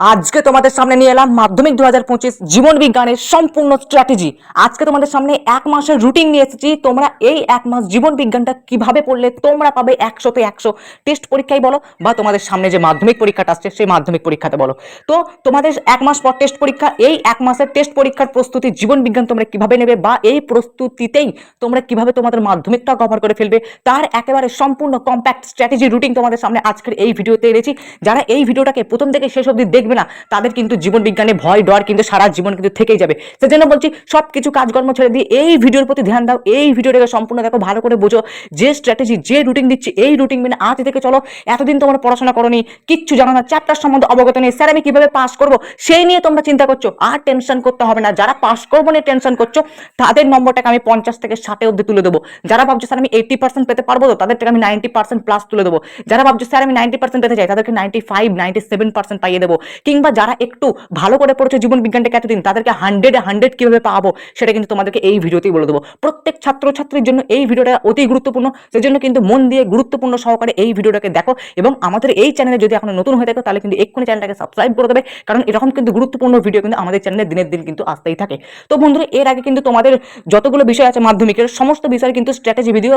আজকে তোমাদের সামনে নিয়ে এলাম মাধ্যমিক দু হাজার পঁচিশ জীবন বিজ্ঞানের সম্পূর্ণ স্ট্র্যাটেজি আজকে তোমাদের সামনে এক মাসের রুটিন নিয়ে এসেছি। তোমরা এই এক মাস জীবন বিজ্ঞানটা কীভাবে পড়লে তোমরা পাবে একশোতে একশো। টেস্ট পরীক্ষায় বলো বা তোমাদের সামনে যে মাধ্যমিক পরীক্ষাটা আসছে সেই মাধ্যমিক পরীক্ষাতে বলো। তো তোমাদের এক মাস পর টেস্ট পরীক্ষা, এই এক মাসের টেস্ট পরীক্ষার প্রস্তুতি জীবন বিজ্ঞান তোমরা কীভাবে নেবে বা এই প্রস্তুতিতেই তোমরা কীভাবে তোমাদের মাধ্যমিকটা কভার করে ফেলবে, তার একেবারে সম্পূর্ণ কম্প্যাক্ট স্ট্র্যাটেজি রুটিন তোমাদের সামনে আজকের এই ভিডিওতে এনেছি। যারা এই ভিডিওটাকে প্রথম থেকে শেষ অবধি দেখবে না, তাদের কিন্তু জীবন বিজ্ঞানে ভয় ডর কিন্তু সারা জীবন কিন্তু থেকেই যাবে। সেজন্য বলছি সব কিছু কাজকর্ম ছেড়ে দিয়ে এই ভিডিওর প্রতি ধ্যান দাও, এই ভিডিওটাকে সম্পূর্ণ দেখো, ভালো করে বোঝো, যে স্ট্র্যাটেজি যে রুটিন দিচ্ছি, এই রুটিন মেনে আজ থেকে চলো, এতদিন তোমরা পড়াশোনা করনি, কিচ্ছু জানো না চ্যাপ্টার সম্বন্ধে অবগত নেই স্যার আমি কীভাবে পাস করব, সেই নিয়ে তোমরা চিন্তা করছ, আর টেনশন করতে হবে না, যারা পাস করব নিয়ে টেনশন করছ, তাদের নম্বরটাকে আমি পঞ্চাশ থেকে ষাটে অব্দি তুলে দেবো। যারা ভাবছ স্যার আমি এইটি পার্সেন্ট পেতে পারব, তো তাদের থেকে আমি নাইনটি পার্সেন্ট প্লাস তুলে দেবো। যারা ভাবছ স্যার আমি নাইনটি পার্সেন্ট পেতে চাই, তাদেরকে ninety five ninety seven percent পাইয়ে দেবো। কিংবা যারা একটু ভালো করে পড়েছো জীবন বিজ্ঞানটাকে এতদিন, তাদেরকে হান্ড্রেড হান্ড্রেড কীভাবে পাবো, সেটা কিন্তু তোমাদেরকে এই ভিডিওতেই বলে দেবো। প্রত্যেক ছাত্রছাত্রীর জন্য এই ভিডিওটা অতি গুরুত্বপূর্ণ, সেজন্য কিন্তু মন দিয়ে গুরুত্বপূর্ণ সহকারে এই ভিডিওটাকে দেখো এবং আমাদের এই চ্যানেলে যদি এখনও নতুন হয়ে থাকো, তাহলে কিন্তু এক্ষুনি চ্যানেলটাকে সাবস্ক্রাইব করে দেবে, কারণ এরকম কিন্তু গুরুত্বপূর্ণ ভিডিও কিন্তু আমাদের চ্যানেলে দিনের দিন কিন্তু আসতেই থাকে। তো বন্ধুরা, এর আগে কিন্তু তোমাদের যতগুলো বিষয় আছে মাধ্যমিকের, সমস্ত বিষয়ের কিন্তু স্ট্র্যাটেজি ভিডিও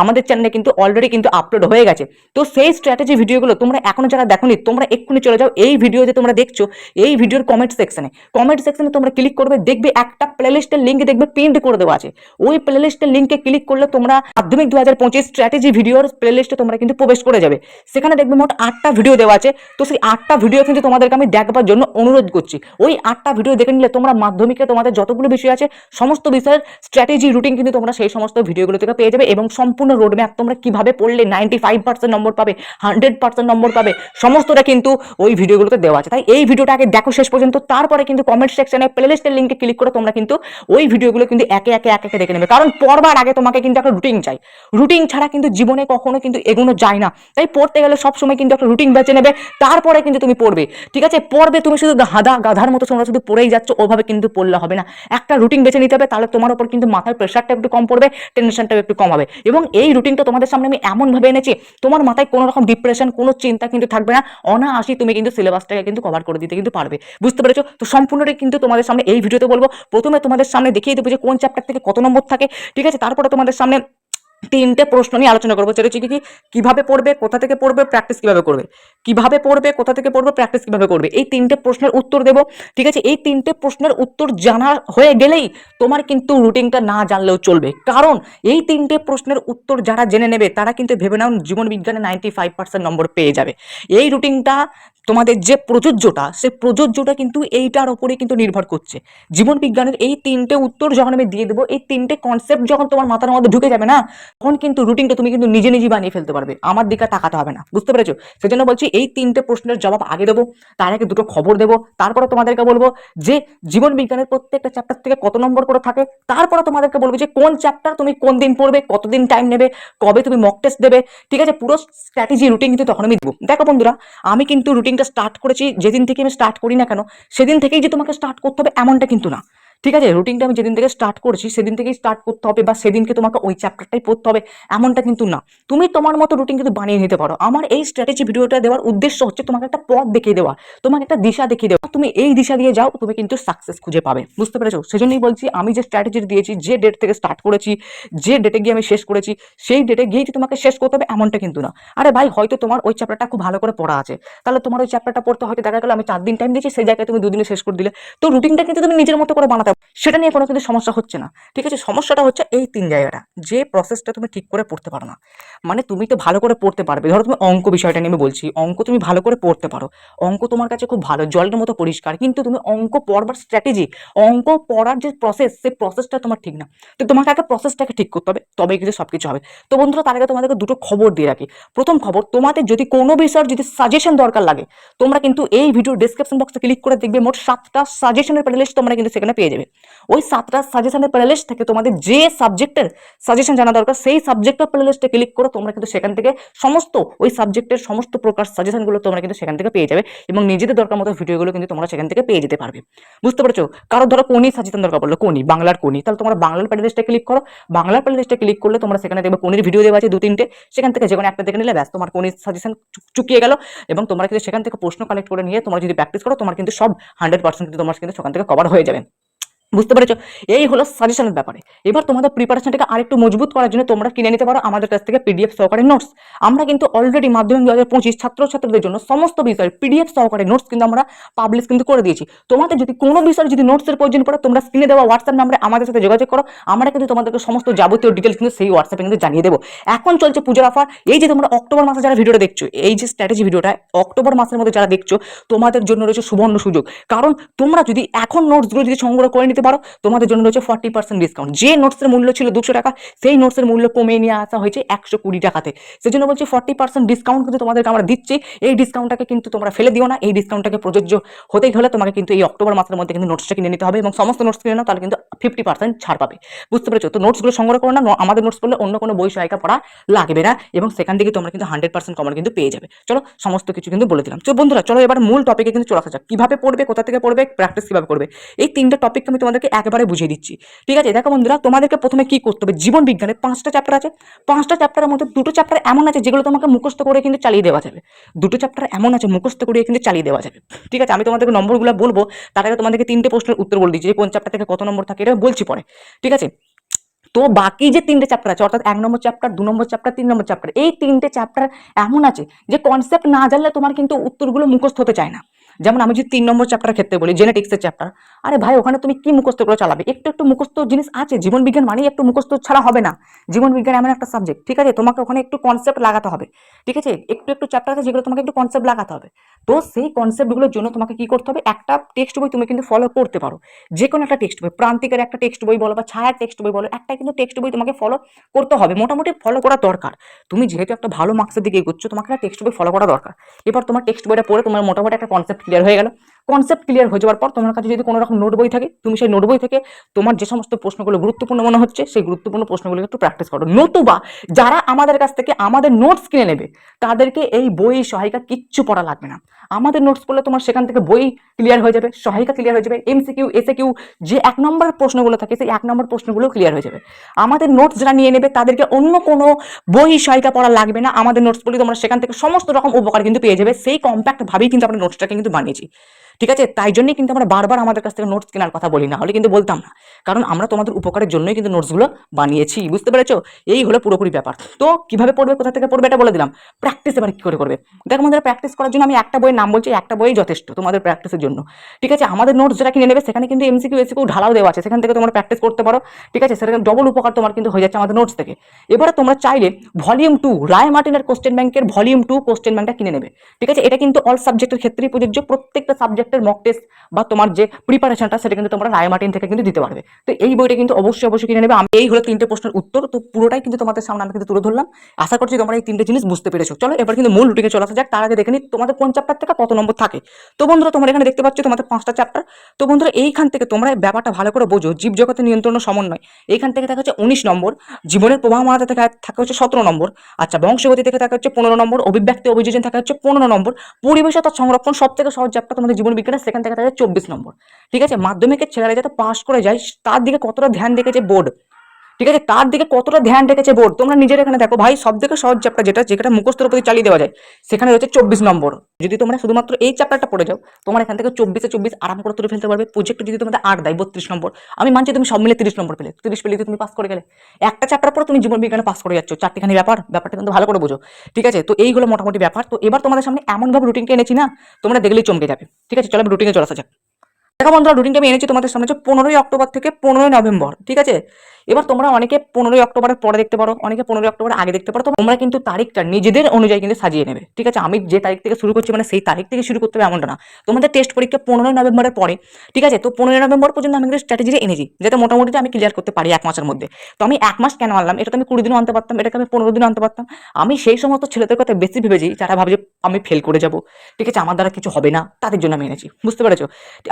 আমাদের চ্যানেলে কিন্তু অলরেডি কিন্তু আপলোড হয়ে গেছে। তো সেই স্ট্র্যাটেজি ভিডিওগুলো তোমরা এখনও যারা দেখোনি, তোমরা এক্ষুনি চলে যাও, এই ভিডিও তোমরা দেখছ, এই ভিডিওর কমেন্ট সেকশনে কমেন্ট সেকশনে তোমরা ক্লিক করবে, দেখবে একটা প্লেলিস্টের লিঙ্ক দেখবে প্রিন্ট করে দেওয়া আছে। ওই প্লেলিস্টের লিঙ্কে ক্লিক করলে তোমরা মাধ্যমিক দু হাজার পঁচিশ স্ট্র্যাটেজি ভিডিওর প্লেলিস্টে তোমরা কিন্তু প্রবেশ করে যাবে। সেখানে দেখবে মোট আটটা ভিডিও দেওয়া আছে। তো সেই আটটা ভিডিও কিন্তু তোমাদেরকে আমি দেখবার জন্য অনুরোধ করছি। ওই আটটা ভিডিও দেখে নিলে তোমরা মাধ্যমিকে তোমাদের যতগুলো বিষয় আছে, সমস্ত বিষয়ের স্ট্র্যাটেজি রুটিন কিন্তু তোমরা সেই সমস্ত ভিডিওগুলো থেকে পেয়ে যাবে এবং সম্পূর্ণ রোডম্যাপ তোমরা কীভাবে পড়লে নাইনটি ফাইভ পার্সেন্ট নম্বর পাবে হান্ড্রেড পার্সেন্ট নম্বর পাবে, সমস্তটা কিন্তু ওই ভিডিওগুলোতে দেওয়া আছে। তাই এই ভিডিওটা আগে দেখো শেষ পর্যন্ত, তারপরে কিন্তু কমেন্ট সেকশনে প্লেলিস্টের লিঙ্কে ক্লিক করে তোমরা কিন্তু ওই ভিডিওগুলো কিন্তু একে একে একে একে দেখে নেবে। কারণ পড়বার আগে তোমাকে কিন্তু একটা রুটিন চাই। রুটিন ছাড়া কিন্তু জীবনে কখনো কিন্তু এগোনো যায় না। তাই পড়তে গেলে সবসময় কিন্তু একটা রুটিন বেছে নেবে, তারপরে কিন্তু তুমি পড়বে। ঠিক আছে? পড়বে তুমি শুধু হাদা গাধার মতো তোমরা শুধু পড়েই যাচ্ছ, ওভাবে কিন্তু পড়লে হবে না। একটা রুটিন বেছে নিতে হবে, তাহলে তোমার উপর কিন্তু মাথার প্রেশারটা একটু কম পড়বে টেনশনটাও একটু কম হবে। এবং এই রুটিনটা তোমাদের সামনে আমি এমনভাবে এনেছি, তোমার মাথায় কোনো রকম ডিপ্রেশন কোনো চিন্তা কিন্তু থাকবে না। অনায়াসি তুমি কিন্তু সিলেবাসটাকে কিন্তু কভার করে দিতে কিন্তু পারবে। বুঝতে পেরেছ? তো সম্পূর্ণটাই কিন্তু তোমাদের সামনে এই ভিডিওতে বলব। প্রথমে তোমাদের সামনে দেখিয়ে দেবো যে কোন চ্যাপ্টার থেকে কত নম্বর থাকে, ঠিক আছে? তারপরে তোমাদের সামনে তিনটে প্রশ্ন নিয়ে আলোচনা করব। সেটা হচ্ছে কি কীভাবে পড়বে, কোথা থেকে পড়বে প্র্যাকটিস কীভাবে করবে? কীভাবে পড়বে, কোথা থেকে পড়বে প্র্যাকটিস কীভাবে করবে? এই তিনটে প্রশ্নের উত্তর দেবো, ঠিক আছে? এই তিনটে প্রশ্নের উত্তর জানা হয়ে গেলেই তোমার কিন্তু রুটিনটা না জানলেও চলবে। কারণ এই তিনটে প্রশ্নের উত্তর যারা জেনে নেবে, তারা কিন্তু ভেবে নাও জীবন বিজ্ঞানে নাইনটি ফাইভ পার্সেন্ট নম্বর পেয়ে যাবে। এই রুটিনটা তোমাদের যে প্রযোজ্যটা সে প্রযোজ্যটা কিন্তু এইটার ওপরে কিন্তু নির্ভর করছে। জীবন বিজ্ঞানের এই তিনটে উত্তর যখন আমি দিয়ে দেবো, এই তিনটে কনসেপ্ট যখন তোমার মাথার মধ্যে ঢুকে যাবে না, তখন কিন্তু রুটিনটা তুমি কিন্তু নিজে নিজে বানিয়ে ফেলতে পারবে। আমার দিকে তাকাতে হবে না। বুঝতে পেরেছ? সেজন্য বলছি, এই তিনটে প্রশ্নের জবাব আগে দেবো, তার আগে দুটো খবর দেবো, তারপরে তোমাদেরকে বলব যে জীবন বিজ্ঞানের প্রত্যেকটা চ্যাপ্টার থেকে কত নম্বর করে থাকে, তারপরে তোমাদেরকে বলব যে কোন চ্যাপ্টার তুমি কোন দিন পড়বে, কতদিন টাইম নেবে, কবে তুমি মক টেস্ট দেবে, ঠিক আছে? পুরো স্ট্র্যাটেজি রুটিন কিন্তু তখন আমি দেবো। দেখো বন্ধুরা, আমি কিন্তু রুটিনটা স্টার্ট করেছি, যেদিন থেকে আমি স্টার্ট করি না কেন, সেদিন থেকেই যে তোমাকে স্টার্ট করতে হবে এমনটা কিন্তু না। ঠিক আছে রুটিনটা আমি যেদিন থেকে স্টার্ট করছি, সেদিন থেকেই স্টার্ট করতে হবে বা সেদিনকে তোমাকে ওই চ্যাপ্টারটাই পড়তে হবে, এমনটা কিন্তু না। তুমি তোমার মতো রুটিন কিন্তু বানিয়ে নিতে পারো। আমার এই স্ট্র্যাটেজি ভিডিওটা দেওয়ার উদ্দেশ্য হচ্ছে তোমাকে একটা পথ দেখিয়ে দেওয়া, তোমাকে একটা দিশা দেখিয়ে দেওয়া। তুমি এই দিশা দিয়ে যাও, তুমি কিন্তু সাকসেস খুঁজে পাবে। বুঝতে পেরেছ? সেজন্যই বলছি, আমি যে স্ট্র্যাটেজি দিয়েছি, যে ডেট থেকে স্টার্ট করেছি, যে ডেটে গিয়ে আমি শেষ করেছি, সেই ডেটে গিয়েই তোমাকে শেষ করতে হবে, এমনটা কিন্তু না। আরে ভাই, হয়তো তোমার ওই চ্যাপ্টারটা খুব ভালো করে পড়া আছে। তাহলে তোমার ওই চ্যাপ্টারটা পড়তে হয়তো দেখা গেলো, আমি চার দিন টাইম দিয়েছি, সেই জায়গায় তুমি দুদিনে শেষ করে দিলে। তো রুটিনটা কিন্তু তুমি নিজের মতো করে বানাতে। সেটা নিয়ে কোনো কিন্তু সমস্যা হচ্ছে না। ঠিক আছে? সমস্যাটা হচ্ছে এই তিন জায়গাটা। যে প্রসেসটা তুমি ঠিক করে পড়তে পারো না। মানে তুমি তো ভালো করে পড়তে পারবে। ধরো তুমি অঙ্ক বিষয়টা নিয়ে বলছি। অঙ্ক তুমি ভালো করে পড়তে পারো। অঙ্ক তোমার কাছে খুব ভালো, জলের মতো পরিষ্কার। কিন্তু তুমি অঙ্ক পড়বার স্ট্র্যাটেজি অঙ্ক পড়ার যে প্রসেস সেই প্রসেসটা তোমার ঠিক না। তো তোমাকে আগে প্রসেসটাকে ঠিক করতে হবে। তবেই কিন্তু সব কিছু হবে। তো বন্ধুরা, তার আগে তোমাদেরকে দুটো খবর দিয়ে রাখি। প্রথম খবর, তোমাদের যদি কোনো বিষয়ের যদি সাজেশন দরকার লাগে, তোমরা কিন্তু এই ভিডিও ডিসক্রিপশন বক্সে ক্লিক করে দেখবে। মোট সাতটা সাজেশনের প্লেলিস্ট তোমরা কিন্তু সেখানে পেয়ে যাবে। ওই সাতটা সাজেশনের প্লেলিস্ট থেকে তোমাদের যে সাবজেক্টের সাজেশন জানা দরকার, সেই সাবজেক্টের প্লেলিস্টে ক্লিক করো, তোমরা কিন্তু সেখান থেকে সমস্ত ওই সাবজেক্টের সমস্ত প্রকার সাজেশনগুলো তোমরা কিন্তু সেখান থেকে পেয়ে যাবে এবং নিজেদের দরকার মতো ভিডিওগুলো কিন্তু তোমরা সেখান থেকে পেয়ে যেতে পারবে। বুঝতে পারছ? কারও ধরো কোনি সাজেশন দরকার পড়ল কোনি বাংলার কোনি তাহলে তোমরা বাংলার প্লেলিস্টে ক্লিক করো। বাংলার প্লেলিস্টে ক্লিক করলে তোমরা সেখানে দেখবে কোনির ভিডিও দেওয়া আছে দু তিনটে সেখান থেকে যে কোনো একটা দেখে নিলে ব্যাস, তোমার কোনির সাজেশন চুকিয়ে গেল এবং তোমরা কিন্তু সেখান থেকে প্রশ্ন কালেক্ট করে নিয়ে তোমরা যদি প্র্যাকটিস করো, তোমার কিন্তু সব হান্ড্রেড পার্সেন্ট কিন্তু তোমার কিন্তু সেখান থেকে কভার হয়ে যাবে। বুঝতে পেরেছ? এই হলো সাজেশনের ব্যাপারে। এবার তোমাদের প্রিপারেশনটাকে আরেকটু মজবুত করার জন্য তোমরা কিনে নিতে পারো আমাদের কাছ থেকে পিডিএফ সহকারে নোটস আমরা কিন্তু অলরেডি মাধ্যমিক দু হাজার পঁচিশ ছাত্রছাত্রীদের জন্য সমস্ত বিষয়ের পিডিএফ সহকারে নোটস কিন্তু আমরা পাবলিশ কিন্তু করে দিয়েছি। তোমাদের যদি কোনো বিষয়ে যদি নোটসের প্রয়োজন পড়ে, তোমরা স্ক্রিনে দেওয়া হোয়াটসঅ্যাপ নাম্বারে আমাদের সাথে যোগাযোগ করো। আমরা কিন্তু তোমাদেরকে সমস্ত যাবতীয় ডিটেলস কিন্তু সেই হোয়াটসঅ্যাপে কিন্তু জানিয়ে দেবো। এখন চলছে পুজোর অফার এই যে তোমরা অক্টোবর মাসে যারা ভিডিওটা দেখছ, এই যে স্ট্র্যাটেজি ভিডিওটা অক্টোবর মাসের মধ্যে যারা দেখছ, তোমাদের জন্য রয়েছে সুবর্ণ সুযোগ। কারণ তোমরা যদি এখন নোটসগুলো যদি সংগ্রহ করে নিতে পারো, তোমাদের জন্য রয়েছে ফর্টি পার্সেন্ট ডিসকাউন্ট যে নোটসের মূল্য ছিল দুশো টাকা, সেই নোটসের মূল্য কমিয়ে নিয়ে আসা হয়েছে একশো কুড়ি টাকাতে। সেজন্য বলছি ফর্টি পার্সেন্ট ডিসকাউন্ট কিন্তু তোমাদেরকে আমরা দিচ্ছি। এই ডিসকাউন্টটাকে কিন্তু তোমরা ফেলে দিও না, এই ডিসকাউন্টটাকে প্রযোজ্য হতেই হলে তোমাকে কিন্তু এই অক্টোবর মাসের মধ্যে কিন্তু নোটসটা কিনে নিতে হবে এবং সমস্ত নোটস কিনে নাও, তাহলে কিন্তু ফিফটি পার্সেন্ট ছাড় পাবে। বুঝতে পেরেছ? তো নোটসগুলো সংগ্রহ করো না আমাদের নোটস পড়লে অন্য কোনো বই সহায়িকা পড়া লাগবে না এবং সেখান থেকে তোমরা কিন্তু হান্ড্রেড পার্সেন্ট কমন কিন্তু পেয়ে যাবে। চলো, সমস্ত কিছু কিন্তু বলে দিলাম। তো বন্ধুরা, চলো এবার মূল টপিকে কিন্তু চলে আসা যাক। কীভাবে পড়বে, কোথা থেকে পড়বে প্র্যাকটিস কীভাবে করবে? এই তিনটে টপিক আমি তোমাদেরকে একবারে বুঝিয়ে দিচ্ছি। ঠিক আছে? দেখো বন্ধুরা, তোমাদেরকে প্রথমে কি করতে হবে? জীবন বিজ্ঞানের পাঁচটা চ্যাপ্টার আছে। পাঁচটা চ্যাপ্টারের মধ্যে দুটো চ্যাপ্টার এমন আছে যেগুলো তোমাকে মুখস্থ করে কিন্তু চালিয়ে দেওয়া যাবে। দুটো চ্যাপ্টার এমন আছে মুখস্থ করে কিন্তু চালিয়ে দেওয়া যাবে। ঠিক আছে? আমি তোমাদেরকে নম্বরগুলো বলব, তার আগে তোমাদেরকে তিনটে প্রশ্নের উত্তর বলে দিচ্ছি যে কোন চ্যাপ্টার থেকে কত নম্বর থাকে, এটা বলছি পরে। ঠিক আছে? তো বাকি যে তিনটে চ্যাপ্টার আছে, অর্থাৎ এক নম্বর চ্যাপ্টার দু নম্বর চ্যাপ্টার তিন নম্বর চ্যাপ্টার এই তিনটে চ্যাপ্টার এমন আছে যে কনসেপ্ট না জানলে তোমার কিন্তু উত্তরগুলো মুখস্থ হতে চায় না। যেমন আমি যদি তিন নম্বর চ্যাপ্টার ক্ষেত্রে বলি জেনেটিক্সের চ্যাপ্টার আরে ভাই, ওখানে তুমি কি মুখস্থ করে চালাবে? একটু একটু মুখস্থ জিনিস আছে, জীবন বিজ্ঞান মানেই একটু মুখস্থ ছাড়া হবে না। জীবন বিজ্ঞান এমন একটা সাবজেক্ট ঠিক আছে? তোমাকে ওখানে একটু কনসেপ্ট লাগাতে হবে, ঠিক আছে? একটু একটু চ্যাপ্টার আছে যেগুলো তোমাকে একটু কনসেপ্ট লাগাতে হবে। তো সেই কনসেপ্টগুলোর জন্য তোমাকে কি করতে হবে? একটা টেক্সট বই তুমি কিন্তু ফলো করতে পারো। যে কোনো একটা টেক্সট বই, প্রান্তিকের একটা টেক্সট বই বলো বা ছায়ার টেক্সট বই বলো, একটা কিন্তু টেক্সট বই তোমাকে ফলো করতে হবে। মোটামুটি ফলো করা দরকার। তুমি যেহেতু একটা ভালো মার্কসের দিকে এগোচ্ছ, তোমাকে একটা টেক্সট বই ফলো করা দরকার। এবার তোমার টেক্সট বইটা পড়ে তোমার মোটামুটি একটা কনসেপ্ট ক্লিয়ার হয়ে গেল। কনসেপ্ট ক্লিয়ার হয়ে যাওয়ার পর তোমার কাছে যদি কোনো রকম নোট বই থাকে, তুমি সেই নোট বই থেকে তোমার যে সমস্ত প্রশ্নগুলো গুরুত্বপূর্ণ মনে হচ্ছে, সেই গুরুত্বপূর্ণ প্রশ্নগুলো একটু প্র্যাকটিস করো। নতুবা যারা আমাদের কাছ থেকে আমাদের নোটস কিনে নেবে, তাদেরকে এই বই সহায়িকা কিচ্ছু পড়া লাগবে না। আমাদের নোটস পড়লে তোমার সেখান থেকে বই ক্লিয়ার হয়ে যাবে, সহায়িকা ক্লিয়ার হয়ে যাবে এমসিকিউ এসে কিউ যে এক নম্বর প্রশ্নগুলো থাকে, সেই এক নম্বর প্রশ্নগুলো ক্লিয়ার হয়ে যাবে। আমাদের নোটস যারা নিয়ে নেবে, তাদেরকে অন্য কোনো বই সহায়িকা পড়া লাগবে না। আমাদের নোটস পড়লে তোমরা সেখান থেকে সমস্ত রকম উপকার কিন্তু পেয়ে যাবে। সেই কম্প্যাক্ট ভাবেই কিন্তু আমরা নোটসটাকে কিন্তু বানিয়েছি। ঠিক আছে? তাই জন্যই কিন্তু আমরা বারবার আমাদের কাছ থেকে নোটস কেনার কথা বলি, না হলে কিন্তু বলতাম না। কারণ আমরা তোমাদের উপকারের জন্যই কিন্তু নোটসগুলো বানিয়েছি, বুঝতে পেরেছ? এই হলো পুরোপুরি ব্যাপার। তো কীভাবে পড়বে, কোথা থেকে পড়বে এটা বলে দিলাম। প্র্যাকটিস এবার কি করে করবে? দেখো আমাদের প্র্যাকটিস করার জন্য আমি একটা বইয়ের নাম বলছি, একটা বই যথেষ্ট তোমাদের প্র্যাকটিসের জন্য। ঠিক আছে? আমাদের নোটস যেটা কিনে নেবে, সেখানে কিন্তু এমসিকিউ এসিকিউ ঢালাও দেওয়া আছে। সেখান থেকে তোমরা প্র্যাকটিস করতে পারো। ঠিক আছে? সেটা ডবল উপকার তোমার কিন্তু হয়ে যাচ্ছে আমাদের নোটস থেকে। এবারে তোমরা চাইলে ভলিউম টু রায় মার্টিনের কোশ্চেন ব্যাংকের ভলিউম টু কোশ্চেন ব্যাংকটা কিনে নেবে। ঠিক আছে? এটা কিন্তু অল সাবজেক্টের ক্ষেত্রেই প্রযোজ্য। প্রত্যেকটা সাবজেক্টের মক টেস্ট বা তোমার যে প্রিপারেশনটা সেটা কিন্তু তোমরা রায় মার্টিন থেকে কিন্তু দিতে পারবে। তো এই বইটা কিন্তু অবশ্যই অবশ্যই কিনে নেবে। আমি এই হলো তিনটে প্রশ্নের উত্তর, তো পুরোটাই কিন্তু তোমাদের সামনে আমি কিন্তু তুলে ধরলাম। আশা করছি তোমরা এই তিনটে জিনিস বুঝতে পেরেছ। চলো, এবার কিন্তু মূল রুটিনে চলে আসা যাক। তার আগে দেখে নি তোমাদের কোন চ্যাপ্টার থেকে কত নম্বর থাকে? তো বন্ধুরা, তোমরা এখানে দেখতে পাচ্ছ তোমাদের পাঁচটা চ্যাপ্টার তো বন্ধুরা, এইখান থেকে তোমরা ব্যাপারটা ভালো করে বোঝো। জীবজগতের নিয়ন্ত্রণ সমন্বয়। এইখান থেকে দেখা হচ্ছে উনিশ নম্বর। জীবনের প্রবাহ মাত্রা থেকে থাকে হচ্ছে সতেরো নম্বর। আচ্ছা বংশগতি থেকে থাকে হচ্ছে পনেরো নম্বর। অভিব্যক্তি, অভিযোজন থাকে হচ্ছে পনেরো নম্বর। পরিবেশ তার সংরক্ষণ সব থেকে সহজ চ্যাপ্টার তোমাদের জীবন বিজ্ঞানের সেখান থাকে চব্বিশ নম্বর। ঠিক আছে? মাধ্যমিকের ছেলেরা যাতে পাশ করে যায়, তার দিকে কতটা ধ্যান দেখেছে বোর্ড ঠিক আছে? তার দিকে কতটা ধ্যান রেখেছে বোর্ড? তোমরা নিজের এখানে দেখো ভাই সব থেকে সহজ চ্যাপ্টার যেটা যেটা মুখস্থের প্রতি চালিয়ে দেওয়া যায়, সেখানে রয়েছে চব্বিশ নম্বর। যদি তোমরা শুধুমাত্র এই চ্যাপ্টারটা পড়ে যাও, তোমার এখান থেকে চব্বিশে চব্বিশ আরাম করে তুলে ফেলতে পারবে। প্রজেক্ট যদি তোমাদের আট দেয়, বত্রিশ নম্বর। আমি মানছি তুমি সব মিলে তিরিশ নম্বর পেলে। তিরিশ পেলে তুমি পাস করে গেলে। একটা চ্যাপ্টার পর তুমি জীবন বিজ্ঞানে পাস করে যাচ্ছ। চারটিখানি ব্যাপার, ব্যাপারটা কিন্তু ভালো করে বোঝো। ঠিক আছে? তো এইগুলো মোটামুটি ব্যাপার। তো এবার তোমাদের সামনে এমনভাবে রুটিনকে এনেছি না, তোমরা দেখলেই চমকে যাবে। ঠিক আছে? চলো রুটিনে চলে আসা যাক। দেখো বন্ধুরা রুটিনটা আমি এনেছি তোমাদের সামনে, হচ্ছে পনেরোই অক্টোবর থেকে পনেরোই নভেম্বর, ঠিক আছে? এবার তোমরা অনেকে পনেরোই অক্টোবরের পরে দেখতে পারো, অনেকে পনেরোই অক্টোবরের আগে দেখতে পারো তোমরা কিন্তু তারিখটা নিজেদের অনুযায়ী কিন্তু সাজিয়ে নেবে, ঠিক আছে? আমি যে তারিখ থেকে শুরু করছি মানে সেই তারিখ থেকে শুরু করতে হবে এমনটা না। তোমাদের টেস্ট পরীক্ষা পনেরোই নভেম্বরের পরে, ঠিক আছে? তো পনেরোই নভেম্বর পর্যন্ত আমি কিন্তু স্ট্র্যাটেজিটা এনেছি, যাতে মোটামুটি আমি ক্লিয়ার করতে পারি এক মাসের মধ্যে। তো আমি এক মাস কেন আনলাম? এটা তো আমি কুড়ি দিনও আনতে পারতাম, এটাকে আমি পনেরো দিনও আনতে পারতাম। আমি সেই সমস্ত ছেলেদের কথা বেশি ভেবেছি, যারা ভাবছে আমি ফেল করে যাব, ঠিক আছে? আমার দ্বারা কিছু হবে না, তাদের জন্য আমি এনেছি, বুঝতে পেরেছ?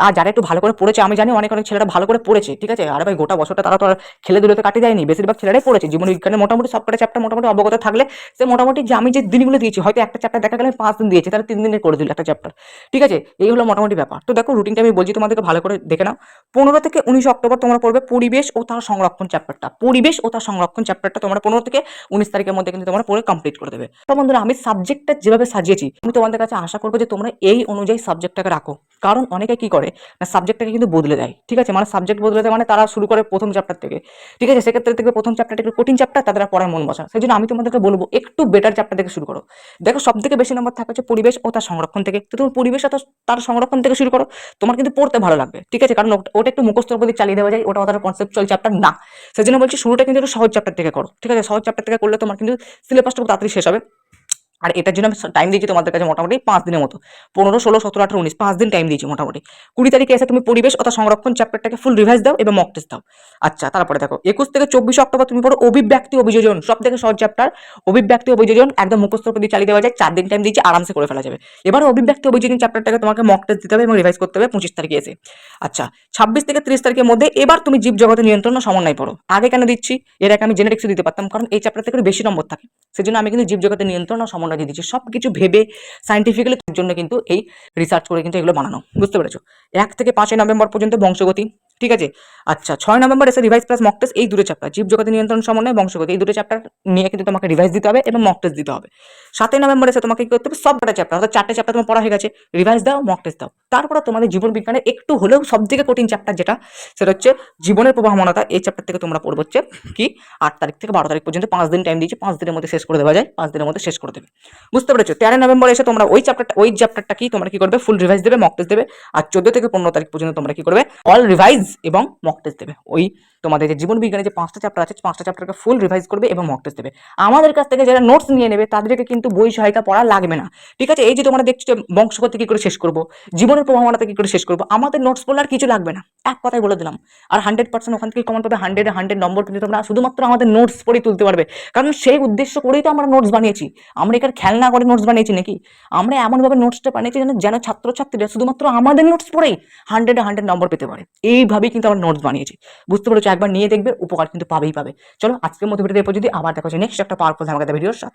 আর যারা একটু ভালো করে পড়েছে, আমি জানি অনেক অনেক ছেলেরা ভালো করে পড়েছে, ঠিক আছে? আরে ভাই, গোটা বছরটা তারা তো আর খেলে দুলেতে কাটিয়ে দেয়নি বেশিরভাগ ছেলেরাই পড়েছে, জীবন বিজ্ঞানে মোটামুটি সবকটা চ্যাপ্টার মোটামুটি অবগত থাকলে, সে মোটামুটি যে আমি যে দিনগুলো দিয়েছি, হয়তো একটা চ্যাপ্টার দেখা গেলে পাঁচ দিন দিয়েছি তারা তিন দিনে করে দিল একটা চ্যাপ্টার ঠিক আছে? এই হলো মোটামুটি ব্যাপার। তো দেখো রুটিনটা আমি বলছি, তোমাদেরকে ভালো করে দেখে নাও। পনেরো থেকে উনিশ অক্টোবর তোমরা পড়বে পরিবেশ ও তার সংরক্ষণ চ্যাপ্টারটা পরিবেশ ও তার সংরক্ষণ চ্যাপ্টারটা তোমরা পনেরো থেকে উনিশ তারিখের মধ্যে কিন্তু তোমরা পড়ে কমপ্লিট করে দেবে। তো বন্ধুরা, আমি সাবজেক্টটা যেভাবে সাজিয়েছি, আমি তোমাদের কাছে আশা করব যে তোমরা এই অনুযায়ী সাবজেক্টটাকে রাখো। কারণ অনেকে কি করে না সাবজেক্টটাকে কিন্তু বদলে দেয়, ঠিক আছে? মানে সাবজেক্ট বদলে দেয় মানে তারা শুরু করে প্রথম চ্যাপ্টার থেকে, ঠিক আছে? সেক্ষেত্রে থেকে প্রথম চ্যাপ্টারটা একটু কঠিন চ্যাপ্টার তাদের পড়ার মন বসা সেই জন্য আমি তোমাদেরকে বলব, একটু বেটার চ্যাপ্টার থেকে শুরু করো। দেখো সব থেকে বেশি নম্বর থাকে হচ্ছে পরিবেশ ও তার সংরক্ষণ থেকে। তো তুমি পরিবেশ ও তার- সংরক্ষণ থেকে শুরু করো, তোমার কিন্তু পড়তে ভালো লাগবে, ঠিক আছে? কারণ ওটা- ওটা একটু মুখস্থর প্রতি চালিয়ে দেওয়া যায়, ওটা অতটা কনসেপচুয়াল চ্যাপ্টার না। সেই জন্য বলছি, শুরুটা কিন্তু একটু সহজ চ্যাপ্টার থেকে করো, ঠিক আছে? সহজ চ্যাপ্টার থেকে করলে তোমার কিন্তু সিলেবাসটা তাড়াতাড়ি শেষ হবে। আর এটার জন্য আমি টাইম দিয়েছি তোমাদের কাছে মোটামুটি পাঁচ দিনের মতো। পনেরো, ষোলো, সতেরো, আঠারো, উনিশ, পাঁচ দিন টাইম দিয়েছি মোটামুটি। কুড়ি তারিখে এসে তুমি পরিবেশ অথবা সংরক্ষণ চ্যাপ্টারটাকে ফুল রিভাইজ দাও এবং মক টেস্ট দাও। আচ্ছা তারপরে দেখো, একুশ থেকে চব্বিশ অক্টোবর তুমি পড়ো অভিব্যক্তি অভিযোজন। সব থেকে সহজ চ্যাপ্টার অভিব্যক্তি অভিযোজন, একদম মুখস্থ প্রতি চালিয়ে দেওয়া যায়, চার দিন টাইম দিয়েছি, আরামসে করে ফেলা যাবে। এবার অভিব্যক্তি অভিযোজন চ্যাপ্টারটাকে তোমাকে মক টেস্ট দিতে হবে এবং রিভাইজ করতে হবে পঁচিশ তারিখে এসে। আচ্ছা ছাব্বিশ থেকে ত্রিশ তারিখের মধ্যে এবার তুমি জীব জগতের নিয়ন্ত্রণ সমন্বয় পড়ো। আগে কেন দিচ্ছি? এর আগে আমি জেনেটিক্স দিতে পারতাম, কারণ এই চ্যাপ্টার থেকে বেশি নম্বর থাকে। সেজন্য আমি কিন্তু জীবজগতের নিয়ন্ত্রণ ও সমন্বয় দিয়ে দিচ্ছি। সব কিছু ভেবে সাইন্টিফিক্যালি তার জন্য কিন্তু এই রিসার্চ করে কিন্তু এগুলো বানানো। বুঝতে পেরেছ? এক থেকে পাঁচই নভেম্বর পর্যন্ত বংশগতি। ঠিক আছে? আচ্ছা ছয় নভেম্বর এসে রিভাইস প্লাস মক টেস্ট এই দুটো চ্যাপ্টার জীব জগতের নিয়ন্ত্রণ সমন্বয় বংশগতি এই দুটো চ্যাপ্টার নিয়ে কিন্তু তোমাকে রিভাইস দিতে হবে এবং মক টেস্ট দিতে হবে। সাতই নভেম্বর এসে তোমাকে কি করতে হবে? সবকটা চ্যাপ্টার অর্থাৎ চারটে চ্যাপ্টার তোমার পড়া হয়ে গেছে। রিভাইস দাও মক টেস্ট দাও। তারপরে তোমাদের জীবন বিজ্ঞানের একটু হলেও সব থেকে কঠিন চ্যাপ্টার যেটা, সেটা হচ্ছে জীবনের প্রবাহমানতা। এই চ্যাপ্টার থেকে তোমরা পড়ব হচ্ছে কি? আট তারিখ থেকে বারো তারিখ পর্যন্ত পাঁচ দিন টাইম দিয়েছি। পাঁচ দিনের মধ্যে শেষ করে দেওয়া যায়। পাঁচ দিনের মধ্যে শেষ করে দেবে। বুঝতে পেরেছ? তেরো নভেম্বর এসে তোমরা ওই চ্যাপ্টারটা ওই চ্যাপ্টারটা কি তোমরা কি করবে? ফুল রিভাইস দেবে মক টেস্ট দেবে। আর চোদ্দ থেকে পনেরো তারিখ পর্যন্ত তোমরা কি করবে? অল রিভাইজ এবং মক টেস্ট দেবে। ওই তোমাদের যে জীবন বিজ্ঞানের যে পাঁচটা চ্যাপ্টার আছে, পাঁচটা চ্যাপ্টারকে ফুল রিভাইজ করবে এবং মক টেস্ট দেবে। আমাদের কাছ থেকে যারা নোটস নিয়ে নেবে, তাদেরকে কিন্তু বই সহায়তা পড়া লাগবে না। ঠিক আছে? এই যে তোমরা দেখছ বংশগতি কী করে শেষ করব? জীবনের প্রভাবনাতে কী করে শেষ করব? আমাদের নোটস পড়লে আর কিছু লাগবে না। এক কথাই বলে দিলাম। আর হান্ড্রেড পার্সেন্ট ওখান থেকে কমন পাবে হান্ড্রেড হান্ড্রেড নম্বর কিন্তু তোমরা শুধুমাত্র আমাদের নোটস পড়েই তুলতে পারবে। কারণ সেই উদ্দেশ্য করেই তো আমরা নোটস বানিয়েছি। আমরা এখানে খেলনা করে নোটস বানিয়েছি নাকি? আমরা এমনভাবে নোটসটা বানিয়েছি যেন যেন ছাত্রছাত্রীরা শুধুমাত্র আমাদের নোটস পড়েই হান্ড্রেড হান্ড্রেড নম্বর পেতে পারে। এইভাবেই কিন্তু আমরা নোটস বানিয়েছি। বুঝতে পেরেছ? একবার নিয়ে দেখবে, উপকার কিন্তু পাবেই পাবে। চলো, আজকের মতো ভিডিও এরপর যদি আবার দেখো নেক্সট একটা পাওয়ারফুল ধামাকাতে ভিডিওর সাথে।